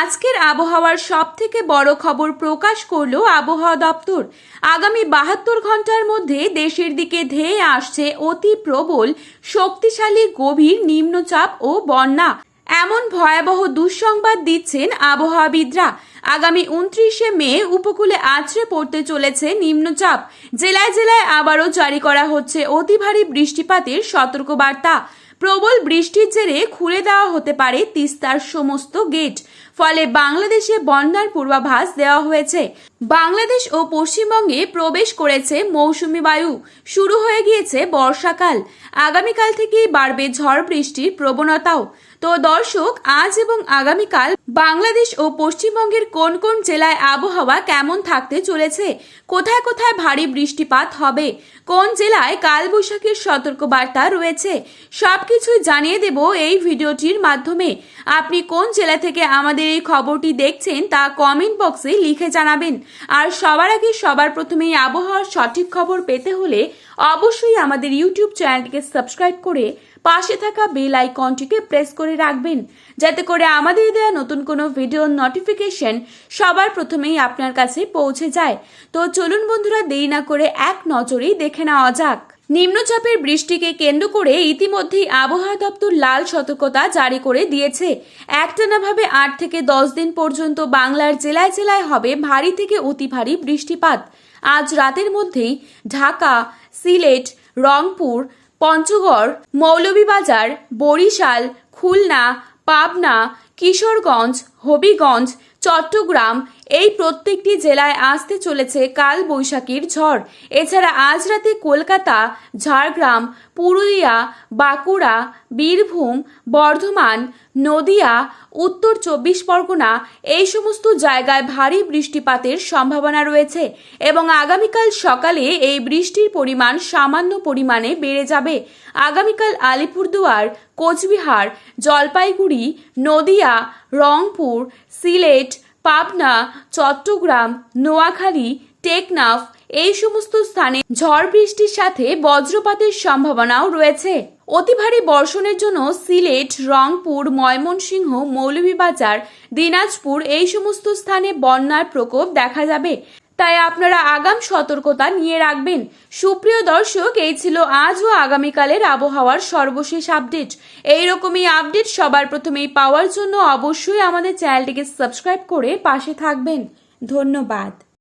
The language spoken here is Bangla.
আজকের আবহাওয়ার সব থেকে বড় খবর প্রকাশ করল আবহাওয়া দপ্তর। আগামী বাহাত্তর ঘণ্টার মধ্যে দেশের দিকে ধেয়ে আসছে অতি প্রবল, শক্তিশালী, গভীর নিম্নচাপ ও বন্যা। এমন ভয়াবহ দুঃসংবাদ দিচ্ছেন আবহাওয়াবিদরা। আগামী উনত্রিশে মে উপকূলে আছড়ে পড়তে চলেছে নিম্নচাপ। জেলায় জেলায় আবারও জারি করা হচ্ছে অতি ভারী বৃষ্টিপাতের সতর্কবার্তা। প্রবল বৃষ্টির জেরে খুলে দেওয়া হতে পারে তিস্তার সমস্ত গেট। ফলে বাংলাদেশে বন্যার পূর্বাভাস দেওয়া হয়েছে। বাংলাদেশ ও পশ্চিমবঙ্গে প্রবেশ করেছে মৌসুমি বায়ু। শুরু হয়ে গিয়েছে বর্ষাকাল। আগামীকাল থেকেই বাড়বে ঝড় বৃষ্টির প্রবণতাও। তো দর্শক, আজ এবং আগামীকাল বাংলাদেশ ও পশ্চিমবঙ্গের কোন কোন জেলায় আবহাওয়া কেমন থাকতে চলেছে, কোথায় কোথায় ভারী বৃষ্টিপাত হবে, কোন জেলায় কালবৈশাখীর সতর্কবার্তা রয়েছে, সবকিছুই জানিয়ে দেব এই ভিডিওটির মাধ্যমে। আপনি কোন জেলা থেকে আমাদের এই খবরটি দেখছেন তা কমেন্ট বক্সে লিখে জানাবেন। আর সবার আগে সবার প্রথমেই আবহাওয়ার সঠিক খবর পেতে হলে অবশ্যই আমাদের ইউটিউব চ্যানেলটিকে সাবস্ক্রাইব করে পাশে থাকা বেল আইকনটিকে প্রেস করে রাখবেন। যাতে করে আমাদের দেওয়া নতুন কোনো ভিডিওর নোটিফিকেশন সবার প্রথমেই আপনার কাছে পৌঁছে যায়। তো চলুন বন্ধুরা, দেরি না করে এক নজরেই দেখে নেওয়া যাক। নিম্নচাপের বৃষ্টিকে কেন্দ্র করে ইতিমধ্যেই আবহাওয়া দপ্তর লাল সতর্কতা জারি করে দিয়েছে। একটানাভাবে আট থেকে দশ দিন পর্যন্ত বাংলার জেলায় জেলায় হবে ভারী থেকে অতি ভারী বৃষ্টিপাত। আজ রাতের মধ্যেই ঢাকা, সিলেট, রংপুর, পঞ্চগড়, মৌলভীবাজার, বরিশাল, খুলনা, পাবনা, কিশোরগঞ্জ হবিগঞ্জ, চট্টগ্রাম, এই প্রত্যেকটি জেলায় আসতে চলেছে কাল বৈশাখীর ঝড়। এছাড়া আজ রাতে কলকাতা, ঝাড়গ্রাম, পুরুলিয়া, বাঁকুড়া, বীরভূম, বর্ধমান, নদিয়া, উত্তর চব্বিশ পরগনা এই সমস্ত জায়গায় ভারী বৃষ্টিপাতের সম্ভাবনা রয়েছে এবং আগামীকাল সকালে এই বৃষ্টির পরিমাণ সামান্য পরিমাণে বেড়ে যাবে। আগামীকাল আলিপুরদুয়ার, কোচবিহার, জলপাইগুড়ি, নদিয়া, রংপুর সিলেট, পাবনা, চট্টগ্রাম, নোয়াখালী, টেকনাফ এই সমস্ত স্থানে ঝড় বৃষ্টির সাথে বজ্রপাতের সম্ভাবনাও রয়েছে। অতি ভারী বর্ষণের জন্য সিলেট, রংপুর, ময়মনসিংহ, মৌলভীবাজার, দিনাজপুর এই সমস্ত স্থানে বন্যার প্রকোপ দেখা যাবে। তাই আপনারা আগাম সতর্কতা নিয়ে রাখবেন। সুপ্রিয় দর্শক, এই ছিল আজ ও আগামীকালের আবহাওয়ার সর্বশেষ আপডেট। এই রকমই আপডেট সবার প্রথমেই পাওয়ার জন্য অবশ্যই আমাদের চ্যানেলটিকে সাবস্ক্রাইব করে পাশে থাকবেন। ধন্যবাদ।